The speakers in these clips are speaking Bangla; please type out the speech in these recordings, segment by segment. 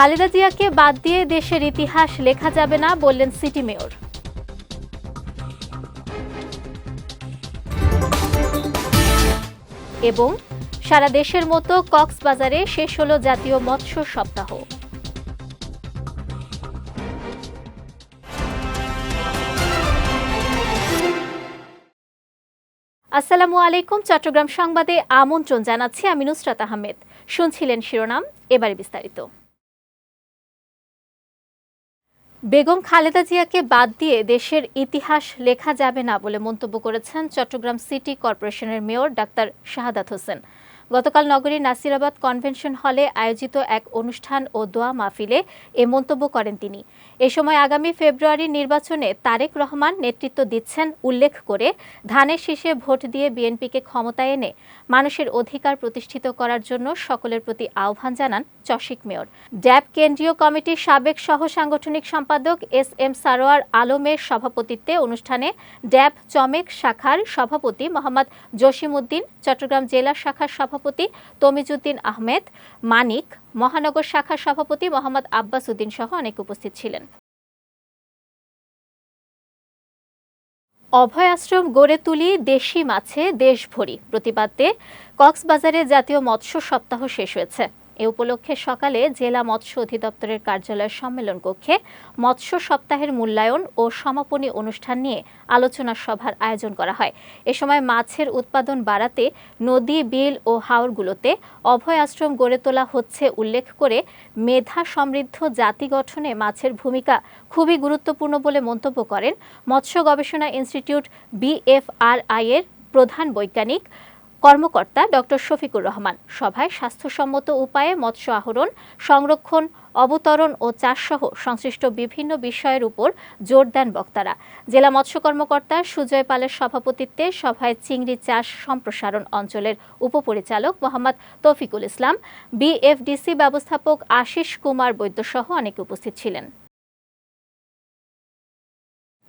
খালেদা জিয়াকে বাদ দিয়ে দেশের ইতিহাস লেখা যাবে না বললেন সিটি মেয়র। এবং সারা দেশের মতো কক্সবাজারে শেষ হলো জাতীয় মৎস্য সপ্তাহ। আসসালামু আলাইকুম, চট্টগ্রাম সংবাদে আমন্ত্রণ জানাচ্ছি আমি নুসরাত আহমেদ। শুনছিলেন শিরোনাম, এবারে বিস্তারিত। বেগম খালেদা জিয়াকে বাদ দিয়ে দেশের ইতিহাস লেখা যাবে না বলে মন্তব্য করেছেন চট্টগ্রাম সিটি কর্পোরেশনের মেয়র ডাক্তার শাহাদাত হোসেন। গতকাল নগরীর নাসিরাবাদ কনভেনশন হলে আয়োজিত এক অনুষ্ঠান ও দোয়া মাহফিলে এ মন্তব্য করেন তিনি। এ সময় আগামী ফেব্রুয়ারির নির্বাচনে তারেক রহমান নেতৃত্ব দিচ্ছেন উল্লেখ করে ধানের শীষে ভোট দিয়ে বিএনপিকে ক্ষমতায় এনে মানুষের অধিকার প্রতিষ্ঠিত করার জন্য সকলের প্রতি আহ্বান জানান চশিক মেয়র। ড্যাব কেন্দ্রীয় কমিটির সাবেক সহ সাংগঠনিক সম্পাদক এস এম সারোয়ার আলমের সভাপতিত্বে অনুষ্ঠানে ড্যাব চমেক শাখার সভাপতি মোহাম্মদ জসিমউদ্দিন, চট্টগ্রাম জেলা শাখার সভাপতি তমিজুদ্দিন আহমেদ, মানিক, মহানগর শাখার সভাপতি মোহাম্মদ আব্বাস উদ্দিন সহ অনেক উপস্থিত ছিলেন। অভয় আশ্রম গড়ে তুলি দেশি মাছে দেশ ভরি প্রতিবাদে কক্সবাজারে জাতীয় মৎস্য সপ্তাহ শেষ হয়েছে। এ উপলক্ষে সকালে জেলা মৎস্য অধিদপ্তরের কার্যালয়ের সম্মেলন কক্ষে মৎস্য সপ্তাহের মূল্যায়ন ও সমাপনী অনুষ্ঠান নিয়ে আলোচনা সভার আয়োজন করা হয়। এ সময় মাছের উৎপাদন বাড়াতে, নদী, বিল ও হাওরগুলোতে অভয় আশ্রম গড়ে তোলা হচ্ছে উল্লেখ করে মেধা সমৃদ্ধ জাতি গঠনে মাছের ভূমিকা খুবই গুরুত্বপূর্ণ বলে মন্তব্য করেন মৎস্য গবেষণা ইনস্টিটিউট বিএফআরআই এর প্রধান বৈজ্ঞানিক কর্মকর্তা ডক্টর শফিকুর রহমান সভায় স্বাস্থ্যসম্মত উপায়ে মৎস্য আহরণ, সংরক্ষণ, অবতরণ ও চাষসহ সংশ্লিষ্ট বিভিন্ন বিষয়ের উপর জোর দেন বক্তারা। জেলা মৎস্য কর্মকর্তা সুজয় পালের সভাপতিত্বে সভায় চিংড়ি চাষ সম্প্রসারণ অঞ্চলের উপপরিচালক মোহাম্মদ তৌফিকুল ইসলাম, বিএফডিসি ব্যবস্থাপক আশিস কুমার বৈদ্যসহ অনেকে উপস্থিত ছিলেন।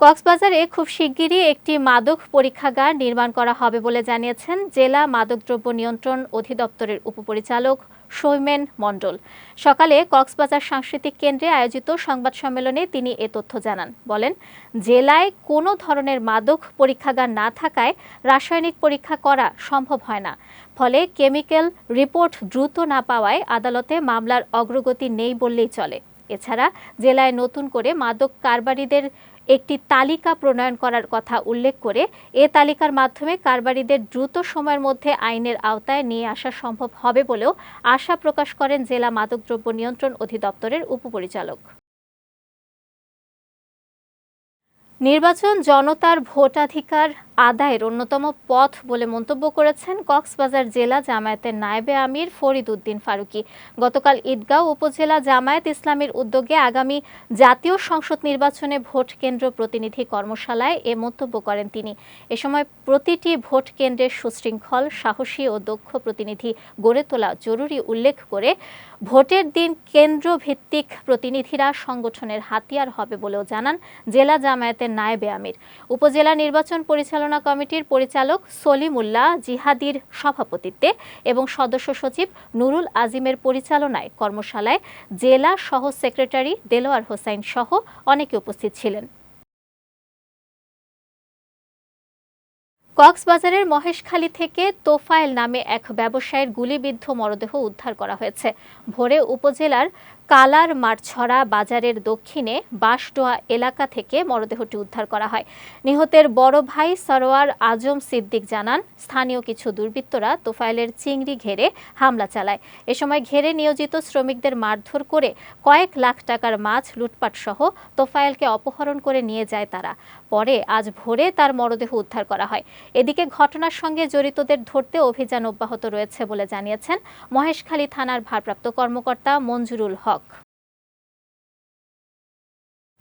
কক্সবাজারে খুব শিগগিরই একটি মাদক পরীক্ষাগার নির্মাণ করা হবে বলে জানিয়েছেন জেলা মাদকদ্রব্য নিয়ন্ত্রণ অধিদপ্তরের উপপরিচালক সৈমেন মণ্ডল। সকালে কক্সবাজার সাংস্কৃতিক কেন্দ্রে আয়োজিত সংবাদ সম্মেলনে তিনি এ তথ্য জানান। বলেন, জেলায় কোনো ধরনের মাদক পরীক্ষাগার না থাকায় রাসায়নিক পরীক্ষা করা সম্ভব হয় না। ফলে কেমিক্যাল রিপোর্ট দ্রুত না পাওয়ায় আদালতে মামলার অগ্রগতি নেই বললেই চলে। এছাড়া জেলায় নতুন করে মাদক কারবারিদের একটি তালিকা প্রণয়ন করার কথা উল্লেখ করে এ তালিকার মাধ্যমে কারবারিদের দ্রুত সময়ের মধ্যে আইনের আওতায় নিয়ে আসা সম্ভব হবে বলেও আশা প্রকাশ করেন জেলা মাদকদ্রব্য নিয়ন্ত্রণ অধিদপ্তরের উপপরিচালক। নির্বাচন জনতার ভোটাধিকার আদায়ের অন্যতম পথ বলে মন্তব্য করেছেন কক্সবাজার জেলা জামায়াতের নায়েবে আমির ফরিদ উদ্দিন ফারুকি। গতকাল ঈদগাঁও উপজেলা জামায়াত ইসলামের উদ্যোগে আগামী জাতীয় সংসদ নির্বাচনে ভোট কেন্দ্র প্রতিনিধি কর্মশালায় এ মন্তব্য করেন তিনি। এ সময় প্রতিটি ভোট কেন্দ্রের সুশৃঙ্খল, সাহসী ও দক্ষ প্রতিনিধি গড়ে তোলা জরুরি উল্লেখ করে ভোটের দিন কেন্দ্র ভিত্তিক প্রতিনিধিরা সংগঠনের হাতিয়ার হবে বলেও জানান জেলা জামায়াতের নায়েবে আমির। উপজেলা নির্বাচন পরিচালনা কমিটির পরিচালক সলিমুল্লাহ জিহাদির সভাপতিত্বে এবং সদস্য সচিব নুরুল আজিমের পরিচালনায় কর্মশালায় জেলা সহ সেক্রেটারি দেলোয়ার হোসাইন সহ অনেকে উপস্থিত ছিলেন। কক্সবাজারের মহেশখালী থেকে তোফায়েল নামে এক ব্যবসায়ীর গুলিবিদ্ধ মরদেহ উদ্ধার করা হয়েছে। ভোরে উপজেলার কালার মারছড়া বাজারের দক্ষিণে বাঁশডোয়া এলাকা থেকে মরদেহটি উদ্ধার করা হয়। নিহতের বড় ভাই সরোয়ার আজম সিদ্দিক জানান, স্থানীয় কিছু দুর্বৃত্তরা তোফায়েলের চিংড়ি ঘেরে হামলা চালায়। এ সময় ঘেরে নিয়োজিত শ্রমিকদের মারধর করে কয়েক লাখ টাকার মাছ লুটপাট সহ তোফায়েলকে অপহরণ করে নিয়ে যায় তারা। পরে আজ ভোরে তার মরদেহ উদ্ধার করা হয়। এদিকে ঘটনার সঙ্গে জড়িতদের ধরতে অভিযান অব্যাহত রয়েছে বলে জানিয়েছেন মহেশখালী থানার ভারপ্রাপ্ত কর্মকর্তা মঞ্জুরুল হক।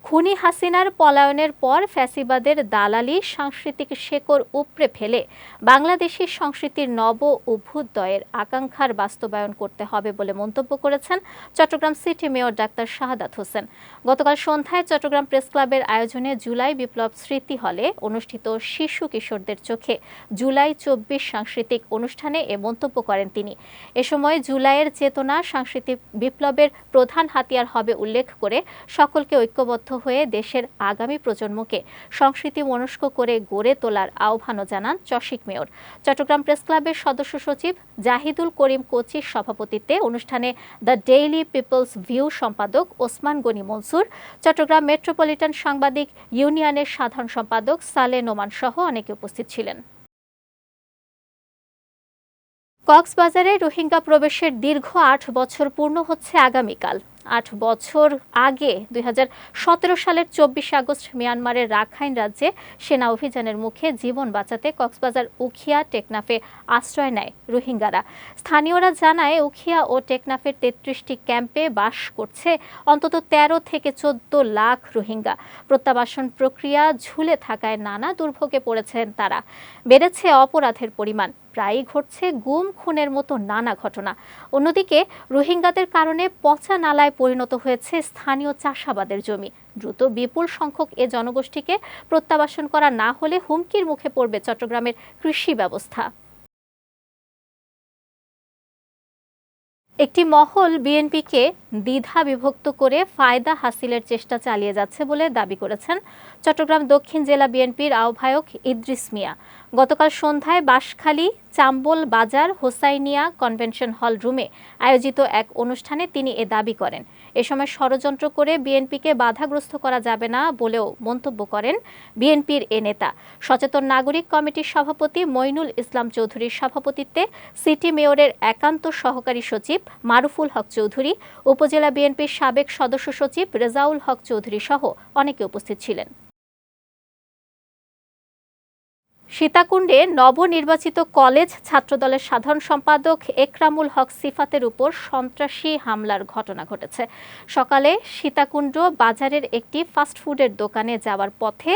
খুনি হাসিনার পলায়নের পর ফ্যাসিবাদের দালালি সাংস্কৃতিক শেকড় উপড়ে ফেলে। বাংলাদেশি সংস্কৃতির নব অভ্যুদয়ের আকাঙ্ক্ষার বাস্তবায়ন করতে হবে বলে মন্তব্য করেছেন Chattogram city mayor doctor Shahadat Hossain. গতকাল সন্ধ্যায় চট্টগ্রাম প্রেস ক্লাবের আয়োজনে জুলাই বিপ্লব স্মৃতি হলে অনুষ্ঠিত শিশু কিশোরদের চোখে জুলাই চব্বিশ সাংস্কৃতিক অনুষ্ঠানে এ মন্তব্য করেন তিনি। এ সময় জুলাইয়ের চেতনা সাংস্কৃতিক বিপ্লবের প্রধান হাতিয়ার হবে উল্লেখ করে সকলকে ঐক্যবদ্ধ হয়ে দেশের আগামী প্রজন্মকে সংস্কৃতি মনস্ক করে গড়ে তোলার আহ্বানও জানান চশিক মেয়র। চট্টগ্রাম প্রেস ক্লাবের সদস্য সচিব জাহিদুল করিম কোচির সভাপতিত্বে অনুষ্ঠানে দ্য ডেইলি পিপলস ভিউ সম্পাদক ওসমান গনি মনসুর, চট্টগ্রাম মেট্রোপলিটন সাংবাদিক ইউনিয়নের সাধারণ সম্পাদক সালে নোমান সহ অনেকে উপস্থিত ছিলেন। কক্সবাজারে রোহিঙ্গা প্রবেশের দীর্ঘ আট বছর পূর্ণ হচ্ছে আগামীকাল। আট বছর আগে দুই হাজার সতেরো সালের চব্বিশে আগস্ট মিয়ানমারের রাখাইন রাজ্যে সেনা অভিযানের মুখে জীবন বাঁচাতে কক্সবাজার উখিয়া টেকনাফে আশ্রয় নেয় রোহিঙ্গারা। স্থানীয়রা জানায়, উখিয়া ও টেকনাফের তেত্রিশটি ক্যাম্পে বাস করছে অন্তত ১৩ থেকে চোদ্দ লাখ রোহিঙ্গা। প্রত্যাবাসন প্রক্রিয়া ঝুলে থাকায় নানা দুর্ভোগে পড়েছেন তারা। বেড়েছে অপরাধের পরিমাণ। প্রায়ই ঘটছে গুম, খুনের মতো নানা ঘটনা। অন্যদিকে রোহিঙ্গাদের কারণে পচা নালায় পরিণত হয়েছে স্থানীয় চাষাবাদের জমি। দ্রুত বিপুল সংখ্যক এ জনগোষ্ঠীকে প্রত্যাবাসন করা না হলে হুমকির মুখে পড়বে চট্টগ্রামের কৃষি ব্যবস্থা। একটি মহল বিএনপিকে দ্বিধা বিভক্ত করে ফায়দা হাসিলের চেষ্টা চালিয়ে যাচ্ছে বলে দাবি করেছেন চট্টগ্রাম দক্ষিণ জেলা বিএনপির আহ্বায়ক ইদ্রিস মিয়া। গতকাল সন্ধ্যায় বাঁশখালী, চাম্বল বাজার, হোসাইনিয়া কনভেনশন হল রুমে আয়োজিত এক অনুষ্ঠানে তিনি এ দাবি করেন। এ সময় ষড়যন্ত্র করে বিএনপিকে বাধাগ্রস্ত করা যাবে না বলেও মন্তব্য করেন বিএনপির এ নেতা। সচেতন নাগরিক কমিটির সভাপতি মইনুল ইসলাম চৌধুরীর সভাপতিত্বে সিটি মেয়রের একান্ত সহকারী সচিব মারুফুল হক চৌধুরী উপজেলা বিএনপির সাবেক সদস্য সচিব রেজাউল হক চৌধুরী সহ অনেকে উপস্থিত ছিলেন। সীতাকুণ্ডে নবনির্বাচিত কলেজ ছাত্রদলের সাধারণ সম্পাদক একরামুল হক সিফাতের উপর সন্ত্রাসী হামলার ঘটনা ঘটেছে। সকালে সীতাকুণ্ড বাজারের একটি ফাস্টফুডের দোকানে যাওয়ার পথে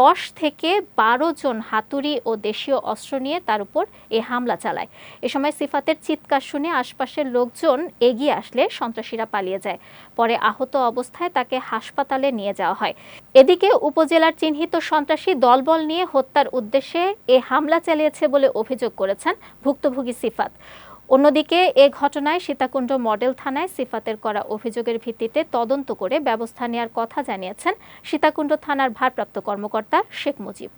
দশ থেকে বারো জন হাতুড়ি ও দেশীয় অস্ত্র নিয়ে তার উপর এ হামলা চালায়। এ সময় সিফাতের চিৎকার শুনে আশপাশের লোকজন এগিয়ে আসলে সন্ত্রাসীরা পালিয়ে যায়। পরে আহত অবস্থায় তাকে হাসপাতালে নিয়ে যাওয়া হয়। এদিকে উপজেলার চিহ্নিত সন্ত্রাসী দলবল নিয়ে হত্যার উদ্দেশ্যে এ হামলা চালিয়েছে বলে অভিযোগ করেছেন ভুক্তভোগী সিফাত। অন্যদিকে এ ঘটনায় সীতাকুণ্ড মডেল থানায় সিফাতের করা অভিযোগের ভিত্তিতে তদন্ত করে ব্যবস্থা নেওয়ার কথা জানিয়েছেন সীতাকুণ্ড থানার ভারপ্রাপ্ত কর্মকর্তা শেখ মুজিব।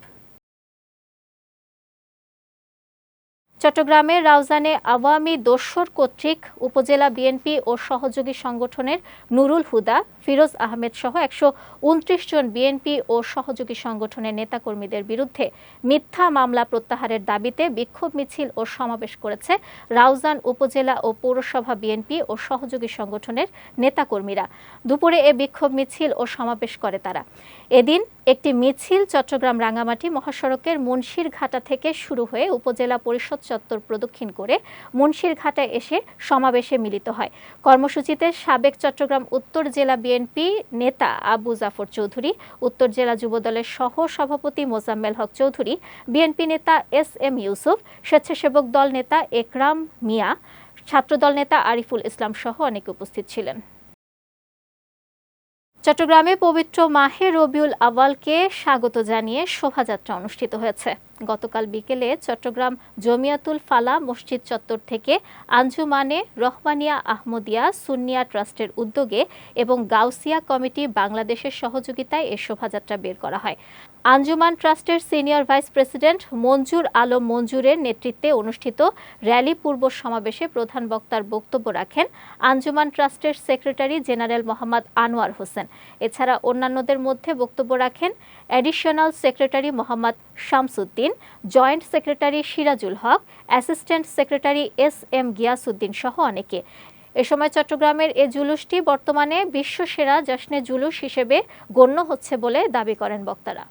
চট্টগ্রামের রাউজানে আওয়ামী দোসর কর্তৃক উপজেলা বিএনপি ও সহযোগী সংগঠনের নুরুল হুদা, ফিরোজ আহমেদ সহ একশো উনত্রিশ জন বিএনপি ও সহযোগী সংগঠনের নেতাকর্মীদের বিরুদ্ধে মিথ্যা মামলা প্রত্যাহারের দাবিতে বিক্ষোভ মিছিল ও সমাবেশ করেছে রাউজান উপজেলা ও পৌরসভা বিএনপি ও সহযোগী সংগঠনের নেতাকর্মীরা। দুপুরে এ বিক্ষোভ মিছিল ও সমাবেশ করে তারা। এদিন একটি মিছিল চট্টগ্রাম রাঙ্গামাটি মহাসড়কের মুন্সিরঘাটা থেকে শুরু হয়ে উপজেলা পরিষদ চত্বর প্রদক্ষিণ করে মুন্সিরঘাটায় এসে সমাবেশে মিলিত হয়। কর্মসূচিতে সাবেক চট্টগ্রাম উত্তর জেলা বিএনপি নেতা আবু জাফর চৌধুরী, উত্তর জেলা যুবদলের সহ সভাপতি মোজাম্মেল হক চৌধুরী, বিএনপি নেতা এস এম ইউসুফ, স্বেচ্ছাসেবক দল নেতা একরাম মিয়া, ছাত্রদল নেতা আরিফুল ইসলাম সহ অনেকে উপস্থিত ছিলেন। চট্টগ্রামে পবিত্র মাহে রবিউল আওয়ালকে স্বাগত জানিয়ে শোভাযাত্রা অনুষ্ঠিত হয়েছে। গতকাল বিকেলে চট্টগ্রাম জমিয়াতুল ফালা মসজিদ চত্বর থেকে আঞ্জুমানে রহমানিয়া আহমদিয়া সুন্নিয়া ট্রাস্টের উদ্যোগে এবং গাউসিয়া কমিটি বাংলাদেশের সহযোগিতায় এ শোভাযাত্রা বের করা হয়। আঞ্জুমান ট্রাস্টের senior vice president Manzur Alam মঞ্জুরের নেতৃত্বে অনুষ্ঠিত র্যালি পূর্ব সমাবেশে প্রধান বক্তার বক্তব্য রাখেন আঞ্জুমান ট্রাস্টের সেক্রেটারি জেনারেল মোহাম্মদ আনোয়ার হোসেন। এছাড়া অন্যান্যদের মধ্যে বক্তব্য রাখেন additional secretary Mohammad Shamsuddin, joint secretary Sirajul Haque, assistant secretary S M Giasuddin সহ অনেকে। এ সময় চট্টগ্রামের এ জুলুসটি বর্তমানে বিশ্বসেরা জশ্নে জুলুস হিসেবে গণ্য হচ্ছে বলে দাবি করেন বক্তারা।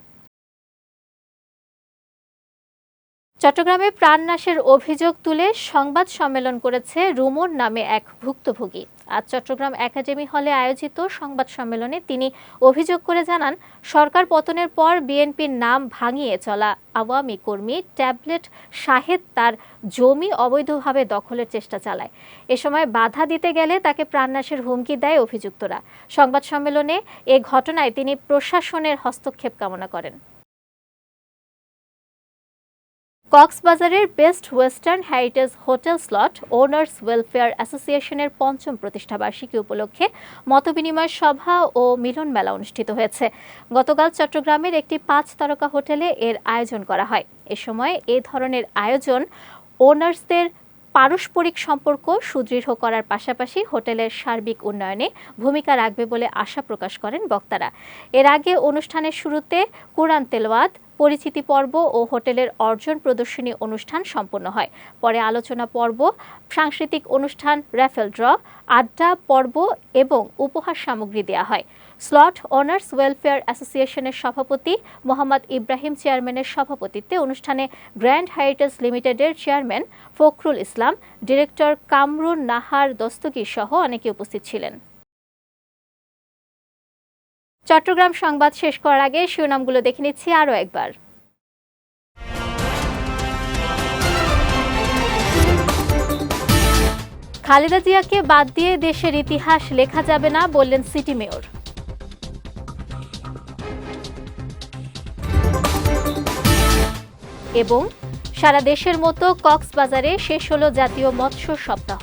চট্টগ্রামে প্রাণনাশের অভিযোগ তুলে সংবাদ সম্মেলন করেছে রুমন নামে এক ভুক্তভোগী। আজ চট্টগ্রাম একাডেমি হলে আয়োজিত সংবাদ সম্মেলনে তিনি অভিযোগ করে জানান, সরকার পতনের পর বিএনপির নাম ভাঙিয়ে চলা আওয়ামী কর্মী ট্যাবলেট শাহেদ তার জমি অবৈধভাবে দখলের চেষ্টা চালায়। এ সময় বাধা দিতে গেলে তাকে প্রাণনাশের হুমকি দেয় অভিযুক্তরা। সংবাদ সম্মেলনে এ ঘটনায় তিনি প্রশাসনের হস্তক্ষেপ কামনা করেন। কক্সবাজারের Best Western heritage hotel slot, owners welfare অ্যাসোসিয়েশনের পঞ্চম প্রতিষ্ঠাবার্ষিকী উপলক্ষে মতবিনিময় সভা ও মিলন মেলা অনুষ্ঠিত হয়েছে। গতকাল চট্টগ্রামের একটি পাঁচ তারকা হোটেলে এর আয়োজন করা হয়। এ সময় এ ধরনের আয়োজন ওনার্সদের পারস্পরিক সম্পর্ক সুদৃঢ় করার পাশাপাশি হোটেলের সার্বিক উন্নয়নে ভূমিকা রাখবে বলে আশা প্রকাশ করেন বক্তারা। এর আগে অনুষ্ঠানের শুরুতে কোরআন তেলওয়াত পরিচিতি পর্ব ও হোটেলের অর্জন প্রদর্শনী অনুষ্ঠান সম্পন্ন হয়। পরে আলোচনা পর্ব, সাংস্কৃতিক অনুষ্ঠান র্যাফেল ড্র আড্ডা পর্ব এবং উপহার সামগ্রী দেওয়া হয়। স্লট অনার্স ওয়েলফেয়ার অ্যাসোসিয়েশনের সভাপতি মোহাম্মদ ইব্রাহিম চেয়ারম্যানের সভাপতিত্বে অনুষ্ঠানে গ্র্যান্ড হেরিটেজ লিমিটেডের চেয়ারম্যান ফখরুল ইসলাম, ডিরেক্টর কামরুন নাহার দস্তগীর সহ অনেকে উপস্থিত ছিলেন। চট্টগ্রাম সংবাদ শেষ করার আগে শিরোনামগুলো দেখে নিচ্ছি আরও একবার। খালেদা জিয়াকে বাদ দিয়ে দেশের ইতিহাস লেখা যাবে না বললেন সিটি মেয়র। এবং সারা দেশের মতো কক্সবাজারে শেষ হলো জাতীয় মৎস্য সপ্তাহ।